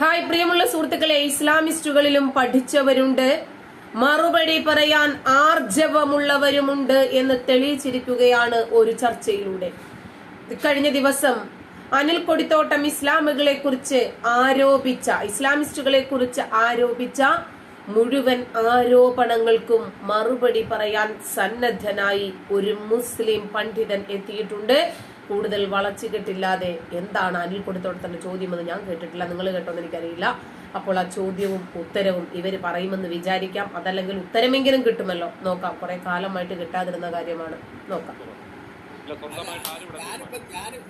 Hi പ്രിയമുള്ള സുഹൃത്തുക്കളെ ഇസ്ലാമിസ്റ്റുകളിലും പഠിച്ചവരുണ്ട്. മറുപടി പറയാൻ ആർജവമുള്ളവരുമുണ്ട് എന്ന് തെളിയിച്ചിരിക്കുകയാണ് ഒരു ചർച്ചയിലൂടെ. കഴിഞ്ഞ ദിവസം അനിൽ കൊടിത്തോട്ടം ഇസ്ലാമുകളെ കുറിച്ച് ആരോപിച്ച ഇസ്ലാമിസ്റ്റുകളെ കുറിച്ച് ആരോപിച്ച മുഴുവൻ ആരോപണങ്ങൾക്കും മറുപടി പറയാൻ സന്നദ്ധനായി ഒരു മുസ്ലിം പണ്ഡിതൻ എത്തിയിട്ടുണ്ട്. കൂടുതൽ വളച്ചുകെട്ടില്ലാതെ എന്താണ് അനിൽ കൊടുത്തോടത്തിന്റെ ചോദ്യം എന്ന് ഞാൻ കേട്ടിട്ടില്ല. നിങ്ങൾ കേട്ടോന്ന് എനിക്കറിയില്ല. അപ്പോൾ ആ ചോദ്യവും ഉത്തരവും ഇവർ പറയുമെന്ന് വിചാരിക്കാം. അതല്ലെങ്കിൽ ഉത്തരമെങ്കിലും കിട്ടുമല്ലോ. നോക്കാം. കുറെ കാലമായിട്ട് കിട്ടാതിരുന്ന കാര്യമാണ്. നോക്കാം.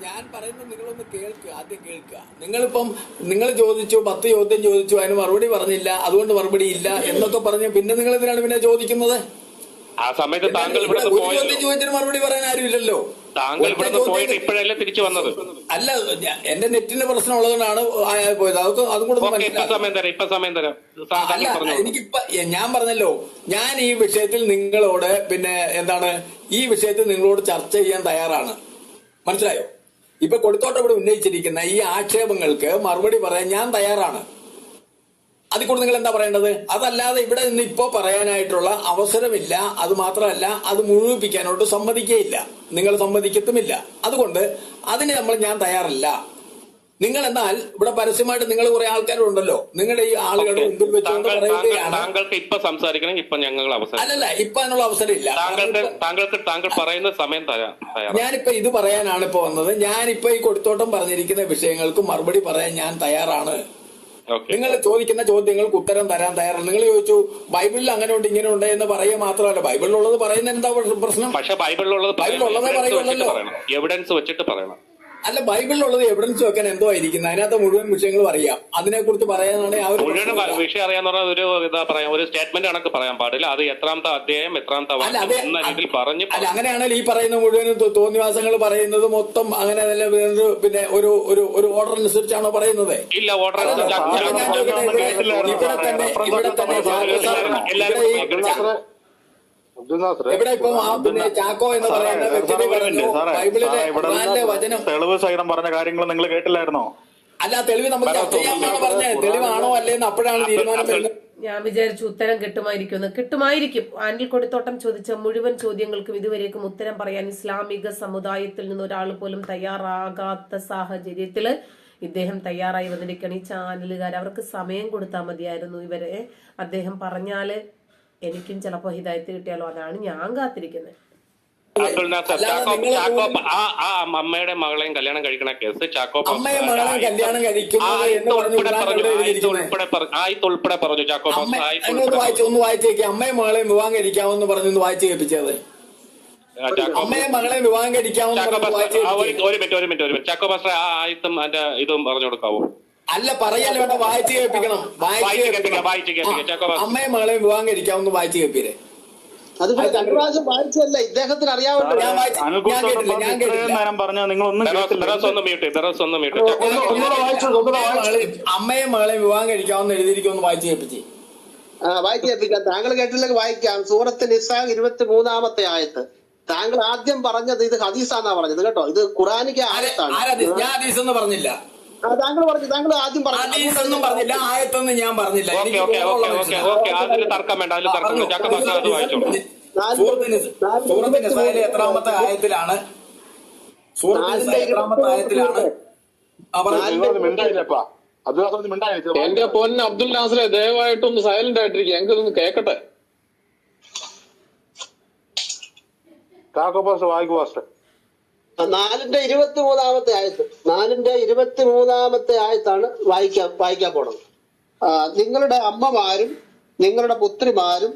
ഞാൻ പറയുന്നത് നിങ്ങളൊന്ന് കേൾക്കുക ആദ്യം കേൾക്കുക നിങ്ങളിപ്പം നിങ്ങൾ ചോദിച്ചു പത്ത് ചോദ്യം ചോദിച്ചു അതിന് മറുപടി പറഞ്ഞില്ല അതുകൊണ്ട് മറുപടി ഇല്ല എന്നൊക്കെ പറഞ്ഞു പിന്നെ നിങ്ങൾ എന്തിനാണ് പിന്നെ ചോദിക്കുന്നത്? ആ സമയത്ത് താങ്കൾ ഇവിടെ ചോദിച്ചിട്ട് മറുപടി പറയാൻ ആരുമില്ലല്ലോ. താങ്കൾ ഇവിടെ പോയിട്ട് ഇപ്പോഴല്ലേ തിരിച്ചു വന്നത്? അല്ല എന്റെ നെറ്റിന്റെ പ്രശ്നം ഉള്ളതുകൊണ്ടാണ് പോയത്. അതൊക്കെ അതും കൂടെ സമയം തരാം ഇപ്പൊ സമയം തരാം. എനിക്കിപ്പ ഞാൻ പറഞ്ഞല്ലോ ഞാൻ ഈ വിഷയത്തിൽ നിങ്ങളോട് പിന്നെ എന്താണ് ഈ വിഷയത്തിൽ നിങ്ങളോട് ചർച്ച ചെയ്യാൻ തയ്യാറാണ്. മനസ്സിലായോ? ഇപ്പൊ കൊടുത്തോട്ട് ഇവിടെ ഉന്നയിച്ചിരിക്കുന്ന ഈ ആക്ഷേപങ്ങൾക്ക് മറുപടി പറയാൻ ഞാൻ തയ്യാറാണ്. അതിൽ കൂടെ നിങ്ങൾ എന്താ പറയേണ്ടത്? അതല്ലാതെ ഇവിടെ നിന്ന് ഇപ്പോ പറയാനായിട്ടുള്ള അവസരമില്ല. അത് മാത്രമല്ല അത് മുഴുവിപ്പിക്കാനോട്ട് സമ്മതിക്കുകയില്ല നിങ്ങൾ സമ്മതിക്കത്തുമില്ല. അതുകൊണ്ട് അതിന് നമ്മൾ ഞാൻ തയ്യാറല്ല. നിങ്ങൾ എന്നാൽ ഇവിടെ പരസ്യമായിട്ട് നിങ്ങൾ കുറെ ആൾക്കാരുണ്ടല്ലോ. നിങ്ങളുടെ ഈ ആളുകളുടെ മുമ്പിൽ വെച്ചുകൊണ്ട് പറയുകയാണ്. താങ്കൾക്ക് ഇപ്പൊ സംസാരിക്കണം ഇപ്പൊ ഞങ്ങൾ അവസരം അല്ലല്ല ഇപ്പൊ അതിനുള്ള അവസരമില്ല താങ്കൾക്ക് താങ്കൾക്ക് താങ്കൾ പറയുന്ന സമയം തരാം ഞാനിപ്പോ ഇത് പറയാനാണ് ഇപ്പൊ വന്നത്. ഞാനിപ്പോ ഈ കൊടുത്തോട്ടം പറഞ്ഞിരിക്കുന്ന വിഷയങ്ങൾക്ക് മറുപടി പറയാൻ ഞാൻ തയ്യാറാണ്. നിങ്ങൾ ചോദിക്കുന്ന ചോദ്യങ്ങൾക്ക് ഉത്തരം തരാൻ തയ്യാറാണ് നിങ്ങൾ ചോദിച്ചു ബൈബിളിൽ അങ്ങനെ ഉണ്ട് ഇങ്ങനെ ഉണ്ട് എന്ന് പറയുക മാത്രമല്ല. ബൈബിളിലുള്ളത് പറയുന്ന എന്താ പ്രശ്നം? പക്ഷെ ബൈബിളിലുള്ളത് ബൈബിളിലുള്ളതേ പറയുമല്ലോ. എവിഡൻസ് വെച്ചിട്ട് പറയണം. അല്ല ബൈബിളിലുള്ളത് എവിഡൻസ് വെക്കാൻ എന്തോ ആയിരിക്കുന്നത് അതിനകത്ത് മുഴുവൻ വിഷയങ്ങൾ അറിയാം അതിനെ കുറിച്ച് പറയാനാണ് ആ ഒരു വിഷയം അറിയാന്ന് പറഞ്ഞാൽ ഒരു പറയാം. ഒരു സ്റ്റേറ്റ്മെന്റ് കണക്ക് പറയാൻ പാടില്ല. അത് എത്രാമത്തെ അധ്യായം എത്രാമത്തെ വാക്യം അതെ എന്ന രീതിയിൽ പറഞ്ഞു അല്ല അങ്ങനെയാണെങ്കിൽ ഈ പറയുന്ന മുഴുവൻ തോന്നിവാസങ്ങൾ പറയുന്നത് മൊത്തം അങ്ങനെ പിന്നെ ഒരു ഒരു ഒരു ഓർഡർ അനുസരിച്ചാണോ പറയുന്നത്? ഇല്ല ഓർഡർ ഇവിടെ തന്നെ ഇവിടെ തന്നെ തെളിവ് സഹിതം പറഞ്ഞ കാര്യങ്ങൾ നിങ്ങൾ കേട്ടില്ലായിരുന്നോ? അല്ല തെളിവ് നമുക്ക് ചർച്ച ചെയ്യാമെന്നാണ് പറഞ്ഞത് തെളിവാണോ അല്ലേന്ന് അപ്പോഴാണ് തീരുമാനം ഞാൻ വിചാരിച്ചു ഉത്തരം കിട്ടുമായിരിക്കും എന്ന് കിട്ടുമായിരിക്കും. അനിൽ കൊടിത്തോട്ടം ചോദിച്ച മുഴുവൻ ചോദ്യങ്ങൾക്കും ഇതുവരേക്കും ഉത്തരം പറയാൻ ഇസ്ലാമിക സമുദായത്തിൽ നിന്ന് ഒരാൾ പോലും തയ്യാറാകാത്ത സാഹചര്യത്തിൽ ഇദ്ദേഹം തയ്യാറായി വന്നിരിക്കണം ഈ ചാനലുകാർ അവർക്ക് സമയം കൊടുത്താൽ മതിയായിരുന്നു ഇവരെ. അദ്ദേഹം പറഞ്ഞാൽ എനിക്കും ചിലപ്പോ ഹിതായത്ത് കിട്ടിയാലോ? അതാണ് ഞാൻ കാത്തിരിക്കുന്നത് നാസർ ചാക്കോ ആ ആ അമ്മയുടെ മകളെയും കല്യാണം കഴിക്കണ കേസ് ചാക്കോ അമ്മയെ മകളെ കല്യാണം കഴിക്കുന്നത് എന്ന് ഉൾപ്പെടെ പറഞ്ഞു ആയത്ത്? ഉൾപ്പെടെ ആയിത്ത് ഉൾപ്പെടെ പറഞ്ഞു ചാക്കോ അമ്മ പാസ്റ്റർ ആയത്ത് അതിനൊന്ന് ഉൾപ്പെടെ വായിച്ച് ഒന്ന് വായിച്ചേക്ക് അമ്മയും മകളെയും വിവാഹം കഴിക്കാമെന്ന് പറഞ്ഞൊന്ന് വായിച്ച് കേൾപ്പിച്ചത്. അമ്മയെ മകളെയും വിവാഹം കഴിക്കാമെന്ന് പറഞ്ഞ് ഒരു മിനിറ്റ് ഒരു മിനിറ്റ് ഒരു മിനിറ്റ്. ചാക്കോ പാസ്റ്റർ ആ ആയിത്തും അതിന്റെ ഇതും പറഞ്ഞു കൊടുക്കാവോ? അല്ല പറയല്ല വേണ്ട വായിച്ചു കേൾപ്പിക്കണം. വായിച്ചു വായിച്ച് കേൾപ്പിക്കാം, കേൾപ്പിക്കണം. അമ്മയും മകളെയും വിവാഹം കഴിക്കാമെന്ന് വായിച്ച് കേൾപ്പിരെ അത് പ്രാവശ്യം വായിച്ചല്ല ഇദ്ദേഹത്തിന് ഒന്നും ഒന്ന് ഒന്ന് ഒന്ന് ഒന്നുകൂടെ അമ്മയും മകളെയും വിവാഹം കഴിക്കാമെന്ന് എഴുതിയിരിക്കുമെന്ന് വായിച്ചു കേൾപ്പിച്ചേ. ആ വായിച്ചു കേൾപ്പിക്കാം. താങ്കൾ കേട്ടില്ലെങ്കിൽ വായിക്കാം. സൂറത്ത് നിസാഖ് ഇരുപത്തി മൂന്നാമത്തെ ആയത്ത്. താങ്കൾ ആദ്യം പറഞ്ഞത് ഇത് ഹദീസാന്നാ പറഞ്ഞത് കേട്ടോ? ഇത് ഖുറാനിക്ക് ആയത്താണ്. ഞാൻ ഹദീസ്? എന്ന് പറഞ്ഞില്ല. താങ്കൾ പറഞ്ഞു താങ്കൾ ആദ്യം പറഞ്ഞില്ല. ആയത്തൊന്നും ഞാൻ പറഞ്ഞില്ല. അതിൽ തർക്കം വേണ്ട അതിൽ തർക്കം അത് വായിച്ചോളൂ സൂറത്ത് നിസായിലെ എത്രാമത്തെ ആയത്തിലാണ്. സൂറത്ത് എത്രാമത്തെ ആയത്തിലാണ് എന്റെ പൊന്ന് അബ്ദുൽ നാസറെ ദയവായിട്ടൊന്ന് സൈലന്റ് ആയിട്ടിരിക്കുക ഞങ്ങൾക്കൊന്ന് കേക്കട്ടെ. കാക്കോ പാസ്റ്റർ വായിക്കു പാസ്റ്റർ. നാലിന്റെ ഇരുപത്തി മൂന്നാമത്തെ ആയത്ത് നാലിന്റെ ഇരുപത്തി മൂന്നാമത്തെ ആയത്താണ് വായിക്കാൻ വായിക്കാൻ പോണത്. നിങ്ങളുടെ അമ്മമാരും നിങ്ങളുടെ പുത്രിമാരും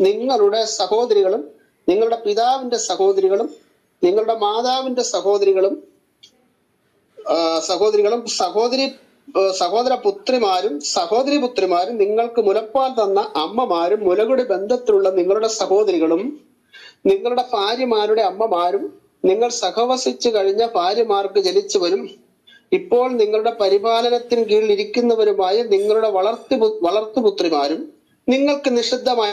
നിങ്ങളുടെ സഹോദരികളും നിങ്ങളുടെ പിതാവിന്റെ സഹോദരികളും നിങ്ങളുടെ മാതാവിന്റെ സഹോദരികളും സഹോദരികളും സഹോദരി സഹോദര പുത്രിമാരും സഹോദരി പുത്രിമാരും നിങ്ങൾക്ക് മുലപ്പാൻ തന്ന അമ്മമാരും മുലകുടി ബന്ധത്തിലുള്ള നിങ്ങളുടെ സഹോദരികളും നിങ്ങളുടെ ഭാര്യമാരുടെ അമ്മമാരും നിങ്ങൾ സഹവസിച്ചു കഴിഞ്ഞ ഭാര്യമാർക്ക് ജനിച്ചവരും ഇപ്പോൾ നിങ്ങളുടെ പരിപാലനത്തിന് കീഴിൽ ഇരിക്കുന്നവരുമായ നിങ്ങളുടെ വളർത്തു വളർത്തുപുത്രിമാരും നിങ്ങൾക്ക് നിഷിദ്ധമായ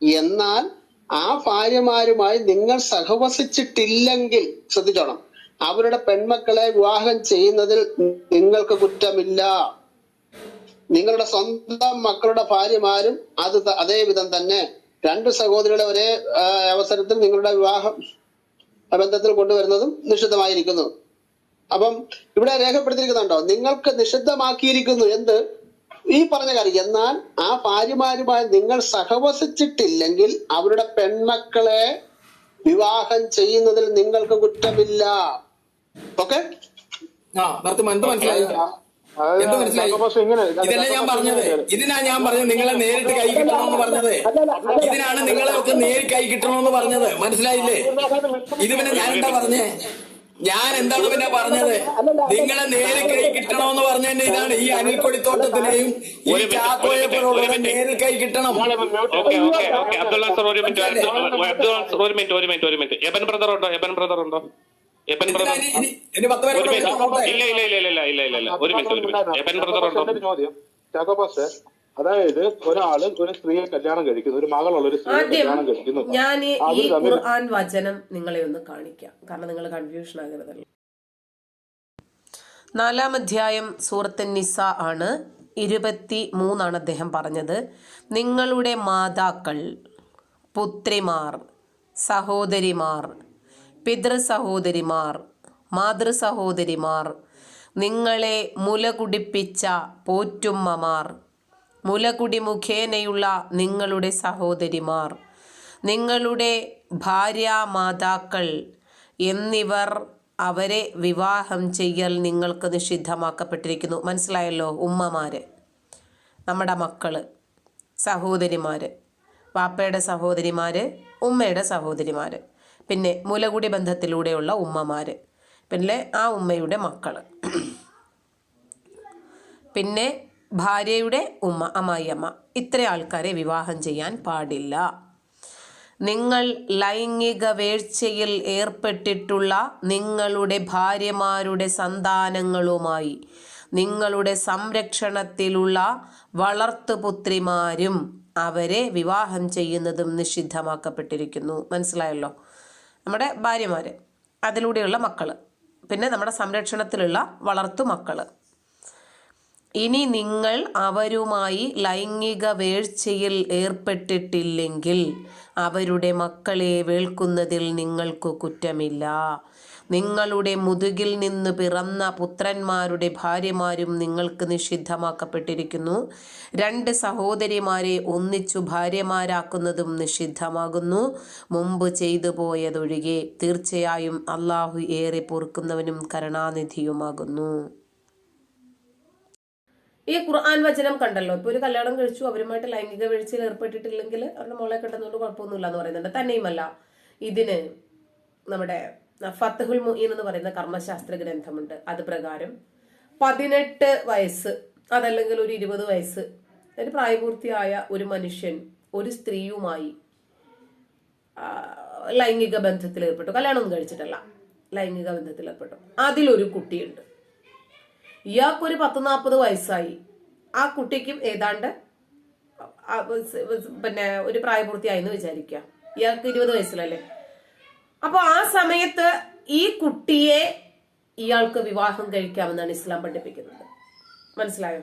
എന്നാൽ ആ ഭാര്യമാരുമായി നിങ്ങൾ സഹവസിച്ചിട്ടില്ലെങ്കിൽ ശ്രദ്ധിച്ചോണം അവരുടെ പെൺമക്കളെ വിവാഹം ചെയ്യുന്നതിൽ നിങ്ങൾക്ക് കുറ്റമില്ല. നിങ്ങളുടെ സ്വന്തം മക്കളുടെ ഭാര്യമാരും അത് അതേവിധം അതേ വിധം തന്നെ. രണ്ട് സഹോദരികളെ ഒരേ അവസരത്തിൽ നിങ്ങളുടെ വിവാഹ ബന്ധത്തിൽ കൊണ്ടുവരുന്നതും നിഷിദ്ധമായിരിക്കുന്നു. അപ്പം ഇവിടെ രേഖപ്പെടുത്തിയിരിക്കുന്നുണ്ടോ? നിങ്ങൾക്ക് നിഷിദ്ധമാക്കിയിരിക്കുന്നു എന്ത്? ഈ പറഞ്ഞ കാര്യം എന്നാൽ ആ ഭാര്യമാരുമായി നിങ്ങൾ സഹവസിച്ചിട്ടില്ലെങ്കിൽ അവരുടെ പെൺമക്കളെ വിവാഹം ചെയ്യുന്നതിൽ നിങ്ങൾക്ക് കുറ്റമില്ല. ഓക്കെ. മനസ്സിലായി? എന്ത് മനസ്സിലായി? ഇതല്ല ഞാൻ പറഞ്ഞത്. ഇതിനാ ഞാൻ പറഞ്ഞത്. നിങ്ങളെ നേരിട്ട് കൈ കിട്ടണമെന്ന് പറഞ്ഞത്. ഇതിനാണ് നിങ്ങളെ ഒക്കെ നേരിട്ട് കൈ കിട്ടണമെന്ന് പറഞ്ഞത്. മനസ്സിലായില്ലേ? ഇത് പിന്നെ ഞാൻ എന്താ പറഞ്ഞേ? ഞാൻ എന്താണ് പിന്നെ പറഞ്ഞത്? നിങ്ങളെ നേരിൽ കൈ കിട്ടണമെന്ന് പറഞ്ഞതിന്റെ ഇതാണ്. ഈ അനിൽ കൊടിത്തോട്ടത്തിനെയും ഈ ചാക്കോയെ പോലുള്ളവരെ നേരിൽ കൈ കിട്ടണം. Okay okay okay. Abdullah sir ഒരു മിനിറ്റ് അബ്ദുള്ള സർ ഒരു മിനിറ്റ് ഒരു മിനിറ്റ് ഒരു മിനിറ്റ്. എബൻ ബ്രദർ ഉണ്ടോ? എബൻ ബ്രദർ ഉണ്ടോ? ബ്രദർ ഒരു മിനിറ്റ്. ഇല്ല ഇല്ല ഇല്ല ഇല്ല ഇല്ല ഇല്ല ഇല്ല. ഒരു മിനിറ്റ് ഒരു മിനിറ്റ്. ബ്രദർ ഉണ്ടോ? ചോദ്യം. അതായത് ഒരാൾ ഒരു സ്ത്രീയെ കല്യാണം കഴിക്കുന്നു ഒരു മകളുള്ള ഒരു സ്ത്രീയെ കല്യാണം കഴിക്കുന്നു. ഞാൻ ഈ ഖുർആൻ വചനം നിങ്ങളെ ഒന്ന് കാണിക്കാം. കാരണം നിങ്ങൾ കൺഫ്യൂഷൻ ആകരുതല്ലോ. നാലാം അധ്യായം സൂറത്ത് നിസ ആണ് ഇരുപത്തി മൂന്നാണ് അദ്ദേഹം പറഞ്ഞത്. നിങ്ങളുടെ മാതാക്കൾ പുത്രിമാർ സഹോദരിമാർ പിതൃ സഹോദരിമാർ മാതൃ സഹോദരിമാർ നിങ്ങളെ മുല കുടിപ്പിച്ച പോറ്റുമ്മമാർ മുലകുടി മുഖേനയുള്ള നിങ്ങളുടെ സഹോദരിമാർ നിങ്ങളുടെ ഭാര്യാമാതാക്കൾ എന്നിവർ അവരെ വിവാഹം ചെയ്യൽ നിങ്ങൾക്ക് നിഷിദ്ധമാക്കപ്പെട്ടിരിക്കുന്നു. മനസ്സിലായല്ലോ ഉമ്മമാർ നമ്മുടെ മക്കൾ സഹോദരിമാർ വാപ്പയുടെ സഹോദരിമാർ ഉമ്മയുടെ സഹോദരിമാര്. പിന്നെ മുലകുടി ബന്ധത്തിലൂടെയുള്ള ഉമ്മമാർ പിന്നെ ആ ഉമ്മയുടെ മക്കൾ പിന്നെ ഭാര്യയുടെ ഉമ്മ അമ്മായിയമ്മ. ഇത്ര ആൾക്കാരെ വിവാഹം ചെയ്യാൻ പാടില്ല. നിങ്ങൾ ലൈംഗിക വീഴ്ചയിൽ ഏർപ്പെട്ടിട്ടുള്ള നിങ്ങളുടെ ഭാര്യമാരുടെ സന്താനങ്ങളുമായി നിങ്ങളുടെ സംരക്ഷണത്തിലുള്ള വളർത്തുപുത്രിമാരും അവരെ വിവാഹം ചെയ്യുന്നതും നിഷിദ്ധമാക്കപ്പെട്ടിരിക്കുന്നു. മനസ്സിലായല്ലോ? നമ്മുടെ ഭാര്യമാർ അതിലൂടെയുള്ള മക്കൾ പിന്നെ നമ്മുടെ സംരക്ഷണത്തിലുള്ള വളർത്തു മക്കൾ ഇനി നിങ്ങൾ അവരുമായി ലൈംഗിക വീഴ്ചയിൽ ഏർപ്പെട്ടിട്ടില്ലെങ്കിൽ അവരുടെ മക്കളെ വേൾക്കുന്നതിൽ നിങ്ങൾക്ക് കുറ്റമില്ല. നിങ്ങളുടെ മുതുകിൽ നിന്ന് പിറന്ന പുത്രന്മാരുടെ ഭാര്യമാരും നിങ്ങൾക്ക് നിഷിദ്ധമാക്കപ്പെട്ടിരിക്കുന്നു. രണ്ട് സഹോദരിമാരെ ഒന്നിച്ചു ഭാര്യമാരാക്കുന്നതും നിഷിദ്ധമാകുന്നു. മുമ്പ് ചെയ്തു പോയതൊഴികെ തീർച്ചയായും അള്ളാഹു ഏറെ പൊറുക്കുന്നവനും കരുണാനിധിയുമാകുന്നു. ഈ ഖുർആൻ വചനം കണ്ടല്ലോ. ഇപ്പൊ ഒരു കല്യാണം കഴിച്ചു. അവരുമായിട്ട് ലൈംഗിക വീഴ്ചയിൽ ഏർപ്പെട്ടിട്ടില്ലെങ്കിൽ അവരുടെ മോളെ കിട്ടുന്നതുകൊണ്ട് കുഴപ്പമൊന്നുമില്ല എന്ന് പറയുന്നുണ്ട്. തന്നെയുമല്ല. ഇതിന് നമ്മുടെ ഫത്തഹുൽ മുഹീൻ എന്ന് പറയുന്ന കർമ്മശാസ്ത്ര ഗ്രന്ഥമുണ്ട്. അത് പ്രകാരം പതിനെട്ട് വയസ്സ് അതല്ലെങ്കിൽ ഒരു ഇരുപത് വയസ്സ് ഒരു പ്രായപൂർത്തിയായ ഒരു മനുഷ്യൻ ഒരു സ്ത്രീയുമായി ലൈംഗിക ബന്ധത്തിൽ ഏർപ്പെട്ടു. കല്യാണമൊന്നും കഴിച്ചിട്ടല്ല. ലൈംഗിക ബന്ധത്തിൽ ഏർപ്പെട്ടു. അതിലൊരു കുട്ടിയുണ്ട്. ഇയാൾക്കൊരു പത്ത് നാൽപ്പത് വയസ്സായി. ആ കുട്ടിക്കും ഏതാണ്ട് പിന്നെ ഒരു പ്രായപൂർത്തിയായി എന്ന് വിചാരിക്കുക. ഇയാൾക്ക് ഇരുപത് വയസ്സിലല്ലേ? അപ്പൊ ആ സമയത്ത് ഈ കുട്ടിയെ ഇയാൾക്ക് വിവാഹം കഴിക്കാമെന്നാണ് ഇസ്ലാം പഠിപ്പിക്കുന്നത്. മനസ്സിലായോ?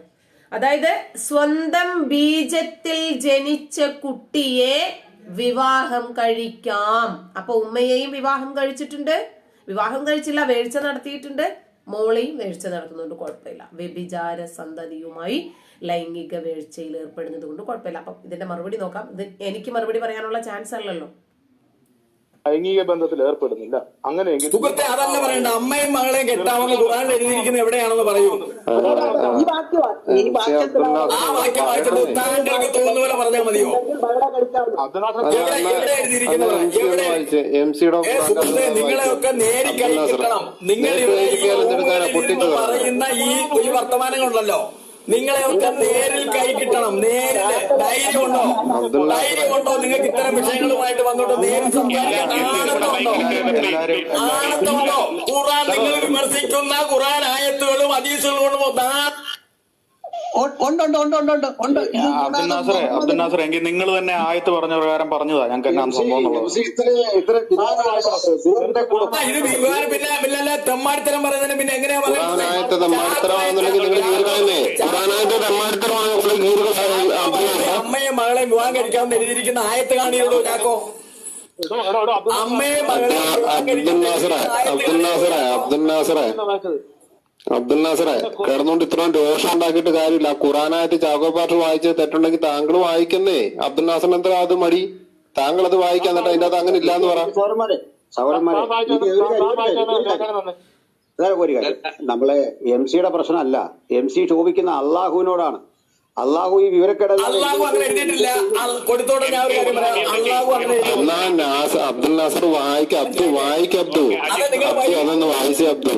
അതായത് സ്വന്തം ബീജത്തിൽ ജനിച്ച കുട്ടിയെ വിവാഹം കഴിക്കാം. അപ്പൊ ഉമ്മയെയും വിവാഹം കഴിച്ചിട്ടുണ്ട്. വിവാഹം കഴിച്ചില്ല വേഴ്ച നടത്തിയിട്ടുണ്ട്. മോളെയും വേഴ്ച നടത്തുന്നതുകൊണ്ട് കുഴപ്പമില്ല. വ്യഭിചാര സന്തതിയുമായി ലൈംഗിക വേഴ്ചയിൽ ഏർപ്പെടുന്നത് കൊണ്ട് കുഴപ്പമില്ല. അപ്പം ഇതിന്റെ മറുപടി നോക്കാം. ഇത് എനിക്ക് മറുപടി പറയാനുള്ള ചാൻസ് അല്ലല്ലോ. ലൈംഗിക ബന്ധത്തിൽ ഏർപ്പെടുന്നില്ല. അങ്ങനെയെങ്കിൽ സുഹൃത്തെ അതല്ല പറയണ്ട. അമ്മയും മകളെയും കെട്ടാമെന്ന് ഖുറാൻ എഴുതിയിരിക്കുന്നത് എവിടെയാണെന്ന് പറയൂ. ഈ ആ വാക്യം വായിച്ചത് താങ്കൾക്ക് തോന്നുന്ന പോലെ പറഞ്ഞാൽ മതിയോ? നിങ്ങളെയൊക്കെ നേരി കൈ നിങ്ങൾ പറയുന്ന ഈ ഈ വർത്തമാനങ്ങളുണ്ടല്ലോ. നിങ്ങളെയൊക്കെ നേരിൽ കൈ കിട്ടണം. നേരിൽ ധൈര്യം ഉണ്ടോ? ധൈര്യം ഉണ്ടോ? നിങ്ങൾക്ക് ഇത്തരം വിഷയങ്ങളുമായിട്ട് വന്നോട്ട് നേരിൽ സംസാരിക്കാൻ ആനന്ദമുണ്ടോ? ആനന്ദമുണ്ടോ? ഖുറാൻ നിങ്ങൾ വിമർശിക്കുന്ന ഖുറാൻ ആയത്തുകളും ഹദീസുകളും നാ- അബ്ദുൽ നാസറെ എങ്കിൽ നിങ്ങൾ തന്നെ ആയത്ത് പറഞ്ഞ പ്രകാരം പറഞ്ഞതാ ഞങ്ങൾക്ക് എന്നാണ് സംഭവം അമ്മയെ മകളെ വിവാഹം കഴിക്കാൻ എഴുതിയിരിക്കുന്ന ആയത്ത് കാണിയുള്ളൂ ഞാക്കോ അബ്ദുൽ നാസറെ. അബ്ദുൽ നാസറെ അബ്ദുൽ നാസറെ അബ്ദുൽ നാസറെ കിടന്നുകൊണ്ട് ഇത്രയും രോഷം ഉണ്ടാക്കിയിട്ട് കാര്യമില്ല ഖുറാനായിട്ട് ചാക്കോ പാട്ട് വായിച്ച് തെറ്റുണ്ടെങ്കിൽ താങ്കൾ വായിക്കുന്നേ. അബ്ദുൽ നാസറിന് എന്താ അത് മടി? താങ്കൾ അത് വായിക്കാൻ എന്നിട്ട് അതിന്റെ അത് അങ്ങനെ ഇല്ലാന്ന് പറയാം നമ്മളെ എം സിയുടെ പ്രശ്നമല്ല. എം സി ചോദിക്കുന്ന അള്ളാഹുവിനോടാണ്. അള്ളാഹു ഈ വിവരക്കടൽ അബ്ദുൽ നാസർ വായിക്ക അബ്ദു വായിക്ക അബ്ദു. അതൊന്ന് വായിച്ചേ അബ്ദു.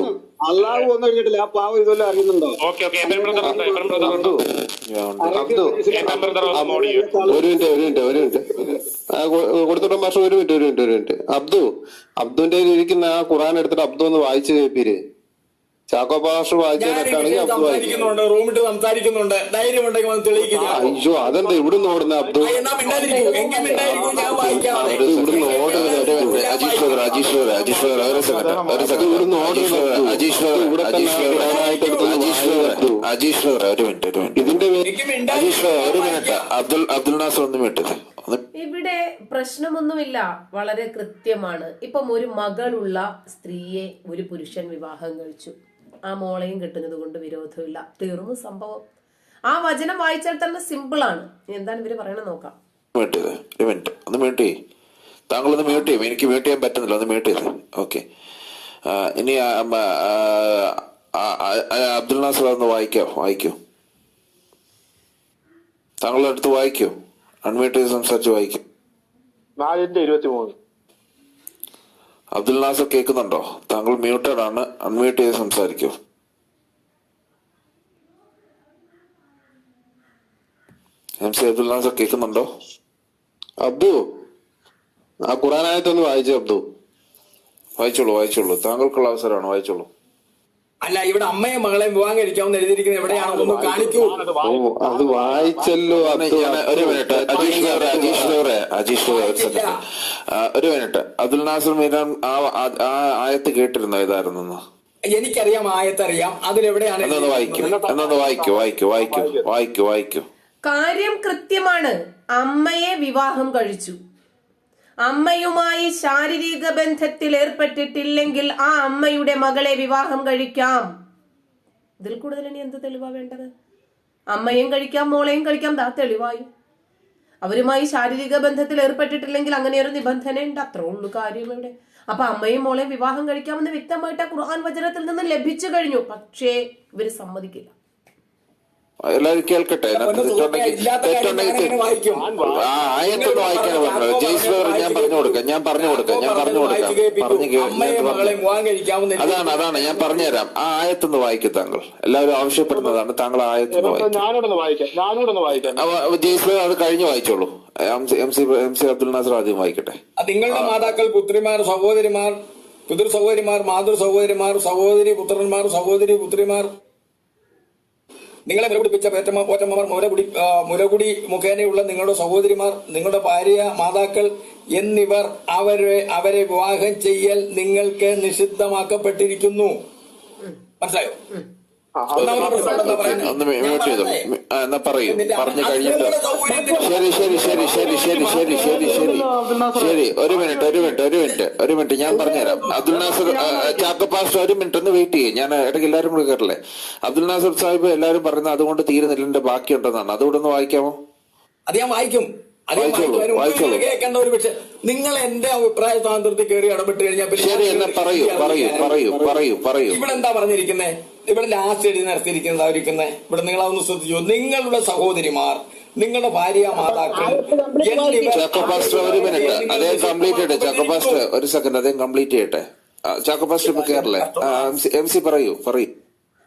അള്ളാഹു ഒന്നും എഴുതിയിട്ടില്ല ആ പാവ ഇതുവല്ലോ അറിയുന്നുണ്ടോ? Okay okay. എബൻ ബ്രദർ ഉണ്ടോ ബ്രദർ ഉണ്ടോ അബ്ദു എബൻ ബ്രദർ ഒരു മിനിറ്റ് ഒരു മിനിറ്റ് ഒരു മിനിറ്റ്. കൊടുത്തോട്ടെ മാഷ് ഒരു മിനിറ്റ് ഒരു മിനിറ്റ് ഒരു മിനിറ്റ്. അബ്ദു അബ്ദുന്റെ ഇരിക്കുന്ന ആ ഖുറാൻ എടുത്തിട്ട് അബ്ദു ഒന്ന് വായിച്ചു കേൾപ്പീര്. ചാക്കോ പാഷ വായിച്ചതിനൊക്കെയാണെങ്കിൽ റൂമിട്ട് സംസാരിക്കുന്നുണ്ട്. ധൈര്യം ഉണ്ടെങ്കിൽ വന്ന് തെളിയിക്കുക. അതെന്താ ഓടുന്ന ഇവിടെ അജീഷ് അജീഷ് ഇതിന്റെ ഒരു മിനിറ്റ് അബ്ദുൾ ഇവിടെ പ്രശ്നമൊന്നുമില്ല. വളരെ കൃത്യമാണ്. ഇപ്പം ഒരു മകളുള്ള സ്ത്രീയെ ഒരു പുരുഷൻ വിവാഹം കഴിച്ചു. ആ മോളെയും കിട്ടുന്നത് കൊണ്ട് വിരോധമില്ല. തീർന്നു സംഭവം. ആ വചനം വായിച്ചാൽ തന്നെ സിമ്പിൾ ആണ്. എന്താണ് ഇവർ പറയണത് നോക്കാം. ഒന്ന് മ്യൂട്ട് ചെയ്യ്. താങ്കൾ ഒന്ന് മ്യൂട്ട് ചെയ്യും. എനിക്ക് മ്യൂട്ട് ചെയ്യാൻ പറ്റുന്നില്ല. ഒന്ന് മ്യൂട്ട് ചെയ്ത്. ഓക്കെ. ഇനി അബ്ദുൽ നാസർ ഒന്ന് വായിക്കോ? വായിക്കോ? താങ്കളുടെ അടുത്ത് വായിക്കോ? അൺമ്യൂട്ട് ചെയ്ത് സംസാരിച്ച് വായിക്കും. നാലിന്റെ ഇരുപത്തി മൂന്ന് അബ്ദുൽ നാസർ കേൾക്കുന്നുണ്ടോ? താങ്കൾ മ്യൂട്ടഡ് ആണ്. അൺമ്യൂട്ട് ചെയ്ത് സംസാരിക്കൂ. എം സി അബ്ദുൽ നാസർ കേൾക്കുന്നുണ്ടോ? അബ്ദു ആ ഖുറാനായിട്ടൊന്ന് വായിച്ചു അബ്ദു. വായിച്ചോളൂ വായിച്ചോളൂ. താങ്കൾക്കുള്ള അവസരമാണ് വായിച്ചോളൂ. അല്ല ഇവിടെ അമ്മയെ മകളെ വിവാഹം കഴിക്കാമെന്ന് എഴുതിയിരിക്കുന്നത് ഒന്ന് കാണിക്കൂ. അത് വായിച്ചല്ലോ ഒരു മിനിറ്റ്. അജീഷ് അജീഷ് അജീഷ് ഒരു മിനിറ്റ്. അബ്ദുൽ നാസർ മീരാൻ ആ ആയത്ത് കേട്ടിരുന്നോ ഇതായിരുന്നു എനിക്കറിയാം ആയത്തറിയാം. അതിലെവിടെയാണ് എന്നൊന്ന് വായിക്കൂ എന്നൊന്ന് വായിക്കൂ വായിക്കൂ വായിക്കൂ. വായിക്കൂ വായിക്കൂ. കാര്യം കൃത്യമാണ്. അമ്മയെ വിവാഹം കഴിച്ചു. അമ്മയുമായി ശാരീരിക ബന്ധത്തിൽ ഏർപ്പെട്ടിട്ടില്ലെങ്കിൽ ആ അമ്മയുടെ മകളെ വിവാഹം കഴിക്കാം. ഇതിൽ കൂടുതൽ ഇനി എന്ത് തെളിവാ വേണ്ടത്? അമ്മയും കഴിക്കാം മോളെയും കഴിക്കാം. ദാ തെളിവായി. അവരുമായി ശാരീരിക ബന്ധത്തിൽ ഏർപ്പെട്ടിട്ടില്ലെങ്കിൽ അങ്ങനെ ഒരു നിബന്ധന ഉണ്ട്. അത്രേ ഉള്ളൂ കാര്യം ഇവിടെ. അപ്പൊ അമ്മയും മോളെയും വിവാഹം കഴിക്കാമെന്ന് വ്യക്തമായിട്ട് ഖുർആൻ വചനത്തിൽ നിന്ന് ലഭിച്ചു കഴിഞ്ഞു. പക്ഷേ ഇവർ സമ്മതിക്കില്ല എല്ലാവരും കേൾക്കട്ടെ അതിനകത്ത് തെറ്റുണ്ടെങ്കിൽ ഇല്ലാത്ത കാര്യം തെറ്റുണ്ടെങ്കിൽ ഞാനെങ്ങനെ വായിക്കും? കേൾക്കട്ടെ ആയത്തൊന്ന് വായിക്കാൻ ജെയ്സ് വേറെ ഞാൻ പറഞ്ഞു കൊടുക്കാം. ഞാൻ പറഞ്ഞു കൊടുക്കാം. ഞാൻ പറഞ്ഞു കൊടുക്കാം. പറഞ്ഞു പറഞ്ഞു. അതാണ് അതാണ്. ഞാൻ പറഞ്ഞുതരാം. ആ ആയത്തൊന്ന് വായിക്കും താങ്കൾ. എല്ലാവരും ആവശ്യപ്പെടുന്നതാണ് താങ്കൾ ആയത്തൊന്ന് വായിക്കും. ജെയ്സ് വേറെ അത് കഴിഞ്ഞ് വായിച്ചോളൂ. M C M C M C Abdul Nasar ആദ്യം വായിക്കട്ടെ. നിങ്ങളുടെ മാതാക്കൾ പുത്രിമാർ സഹോദരിമാർ പിതൃ സഹോദരിമാർ മാതൃ സഹോദരിമാർ സഹോദരി പുത്രന്മാർ സഹോദരി പുത്രിമാർ നിങ്ങളെ മുരപിടിപ്പിച്ച പേറ്റമ്മ പോറ്റമ്മമാർ മുരകുടി മുലകുടി മുഖേനയുള്ള നിങ്ങളുടെ സഹോദരിമാർ നിങ്ങളുടെ ഭാര്യ മാതാക്കൾ എന്നിവർ അവരെ അവരെ വിവാഹം ചെയ്യൽ നിങ്ങൾക്ക് നിഷിദ്ധമാക്കപ്പെട്ടിരിക്കുന്നു. മനസ്സിലായോ? ഒന്ന് മ്യൂട്ട് ചെയ്തോ. എന്നാ പറയൂ. പറഞ്ഞു കഴിഞ്ഞിട്ട് ശരി ശരി ശരി ശരി ശരി ശരി ശരി ശരി ശരി ഒരു മിനിറ്റ് ഒരു മിനിറ്റ് ഒരു മിനിറ്റ് ഒരു മിനിറ്റ്. ഞാൻ പറഞ്ഞുതരാം. അബ്ദുൽ നാസർ ചാക്ക പാസ്റ്റർ ഒരു മിനിറ്റ് ഒന്ന് വെയിറ്റ് ചെയ്യും. ഞാൻ ഇടയ്ക്ക് എല്ലാവരും കൂടെ കേട്ടില്ലേ? അബ്ദുൽ നാസർ സാഹിബ് എല്ലാവരും പറയുന്നത് അതുകൊണ്ട് തീരുന്നില്ല. എന്റെ ബാക്കിയുണ്ടെന്നാണ്. അതുകൂടെ ഒന്ന് വായിക്കാമോ? അത് ഞാൻ വായിക്കും. കേൾക്കേണ്ട ഒരു പക്ഷേ നിങ്ങൾ എന്റെ അഭിപ്രായ സ്വാതന്ത്ര്യത്തിൽ കയറി ഇടപെട്ട് കഴിഞ്ഞാൽ പിന്നെ ശരി ഞാൻ പറയൂ പറയൂ പറയൂ പറയൂ. പറയൂ ഇവിടെ എന്താ പറഞ്ഞിരിക്കുന്നത് ഇവിടെ ലാസ്റ്റ് എഴുതി നടത്തിയിരിക്കുന്നതായിരിക്കുന്നത് ഇവിടെ നിങ്ങൾ അതൊന്ന് ശ്രദ്ധിച്ചു. നിങ്ങളുടെ സഹോദരിമാർ നിങ്ങളുടെ ഭാര്യ മാതാക്കൾ ഒരു മിനിറ്റ് അദ്ദേഹം കംപ്ലീറ്റ് ചെയ്യട്ടെ ചാക്കോ ഒരു സെക്കൻഡ് അദ്ദേഹം കംപ്ലീറ്റ് ചെയ്യട്ടെ. ഇപ്പൊ കേരളേ എം സി പറയൂ പറയൂ.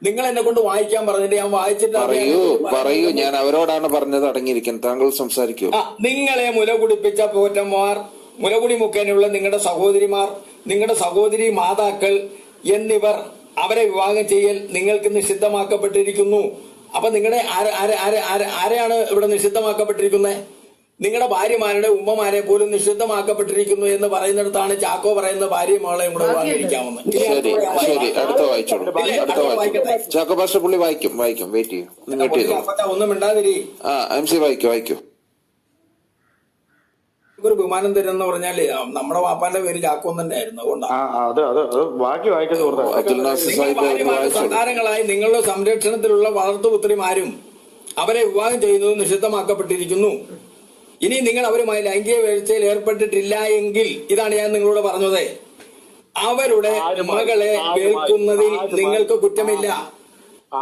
നിങ്ങൾ എന്നെ കൊണ്ട് വായിക്കാൻ പറഞ്ഞിട്ട് ഞാൻ വായിച്ചിട്ട് പറയൂ പറയൂ. ഞാൻ അവരോടാണ് പറഞ്ഞത് അടങ്ങിയിരിക്കുന്നത്. താങ്കൾ സംസാരിക്കൂ. നിങ്ങളെ മുല കുടിപ്പിച്ച പോറ്റന്മാർ മുലകുടി മുഖേനയുള്ള നിങ്ങളുടെ സഹോദരിമാർ നിങ്ങളുടെ സഹോദരി മാതാക്കൾ എന്നിവർ അവരെ വിവാഹം ചെയ്യൽ നിങ്ങൾക്ക് നിഷിദ്ധമാക്കപ്പെട്ടിരിക്കുന്നു. അപ്പൊ നിങ്ങളുടെ ആരെയാണ് ഇവിടെ നിഷിദ്ധമാക്കപ്പെട്ടിരിക്കുന്നത് നിങ്ങളുടെ ഭാര്യമാരുടെ ഉമ്മമാരെ പോലും നിഷിദ്ധമാക്കപ്പെട്ടിരിക്കുന്നു എന്ന് പറയുന്നിടത്താണ് ചാക്കോ പറയുന്ന ഭാര്യ മകളെ ഇവിടെ വിവാഹിക്കാവുന്നത് ചാക്കോ പുള്ളി വായിക്കും വായിക്കും വെയിറ്റ് ഒന്നും മിണ്ടാതിരി. ആ വായിക്കും വായിക്കും. ഒരു വിമാനം തരുന്ന പറഞ്ഞാൽ നമ്മുടെ വാപ്പാന്റെ പേര് ചാക്കോൻ തന്നെ ആയിരുന്നു അതുകൊണ്ടാണ് സന്താനങ്ങളായി നിങ്ങളുടെ സംരക്ഷണത്തിലുള്ള വളർത്തുപുത്രിമാരും അവരെ വിവാഹം ചെയ്യുന്നത് നിഷിദ്ധമാക്കപ്പെട്ടിരിക്കുന്നു. ഇനി നിങ്ങൾ അവരുമായി ലൈംഗിക വീഴ്ചയിൽ ഏർപ്പെട്ടിട്ടില്ല എങ്കിൽ ഇതാണ് ഞാൻ നിങ്ങളോട് പറഞ്ഞത്. അവരുടെ മകളെ കേൾക്കുന്നതിൽ നിങ്ങൾക്ക് കുറ്റമില്ല.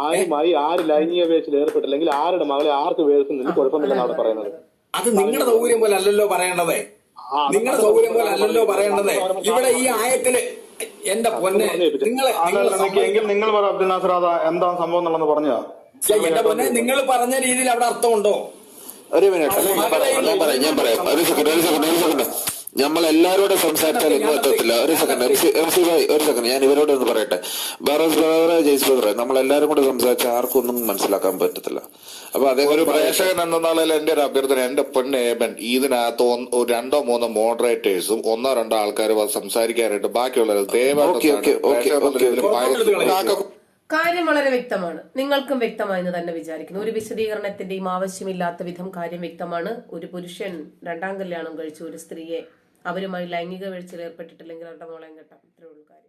ആരുമായി? ആര് ലൈംഗിക വേഴ്ചയിൽ ഏർപ്പെട്ടില്ലെങ്കിൽ ആരുടെ മകളെ ആർക്ക് വേഴ്ത്തുന്നതിന് കുഴപ്പമില്ലെന്നാണ് പറയുന്നത്. അത് നിങ്ങളുടെ സൗകര്യം പോലെ അല്ലല്ലോ പറയേണ്ടത്. നിങ്ങളുടെ സൗകര്യം പോലെ അല്ലല്ലോ പറയേണ്ടത്. ഇവിടെ ഈ ആയത്തിൽ എന്റെ പൊന്നെ നിങ്ങൾ എങ്കിൽ നിങ്ങൾ പറ അബ്ദുൽ നാസർ അത് എന്താണ് സംഭവം പറഞ്ഞു പറഞ്ഞതാ. എന്റെ പൊന്നെ നിങ്ങൾ പറഞ്ഞ രീതിയിൽ അവിടെ അർത്ഥമുണ്ടോ? ഒരു മിനിറ്റ് ഞാൻ പറയാം ഞാൻ പറയാം ഞാൻ പറയാം ഒരു സെക്കൻഡ് ഒരു സെക്കൻഡ് ഒരു സെക്കൻഡ്. നമ്മൾ എല്ലാവരോടും സംസാരിച്ചാൽ ഒന്നും എത്തത്തില്ല. ഒരു second M C M C Bhai ഒരു സെക്കൻഡ് ഞാൻ ഇവരോട് ഒന്ന് പറയട്ടെ. ബറോസ് ബ്രദറെ ജയ്സ് ബ്രദറെ നമ്മളെല്ലാരും എല്ലാവരും കൂടെ സംസാരിച്ചാൽ ആർക്കും ഒന്നും മനസ്സിലാക്കാൻ പറ്റത്തില്ല. അപ്പൊ അതേ ഒരു പ്രേക്ഷകൻ എന്ന നിലയിൽ എന്റെ ഒരു അഭ്യർത്ഥന എന്റെ പെണ്ണ് ഏബൻ ഇതിനകത്ത് ഒരു രണ്ടോ മൂന്നോ മോഡറേറ്റേഴ്സും ഒന്നോ രണ്ടോ ആൾക്കാർ സംസാരിക്കാനായിട്ട് ബാക്കിയുള്ളവർ ഓക്കേ, ഓക്കേ, ദയവായിട്ട് കാര്യം വളരെ വ്യക്തമാണ്. നിങ്ങൾക്കും വ്യക്തമായെന്ന് തന്നെ വിചാരിക്കുന്നു. ഒരു വിശദീകരണത്തിന്റെയും ആവശ്യമില്ലാത്ത വിധം കാര്യം വ്യക്തമാണ്. ഒരു പുരുഷൻ രണ്ടാം കല്യാണം കഴിച്ചു ഒരു സ്ത്രീയെ അവരുമായി ലൈംഗിക വീഴ്ചയിൽ ഏർപ്പെട്ടിട്ടില്ലെങ്കിൽ അവരുടെ മോളെയും കെട്ടാം. ഇത്രേ ഉള്ളൂ കാര്യം.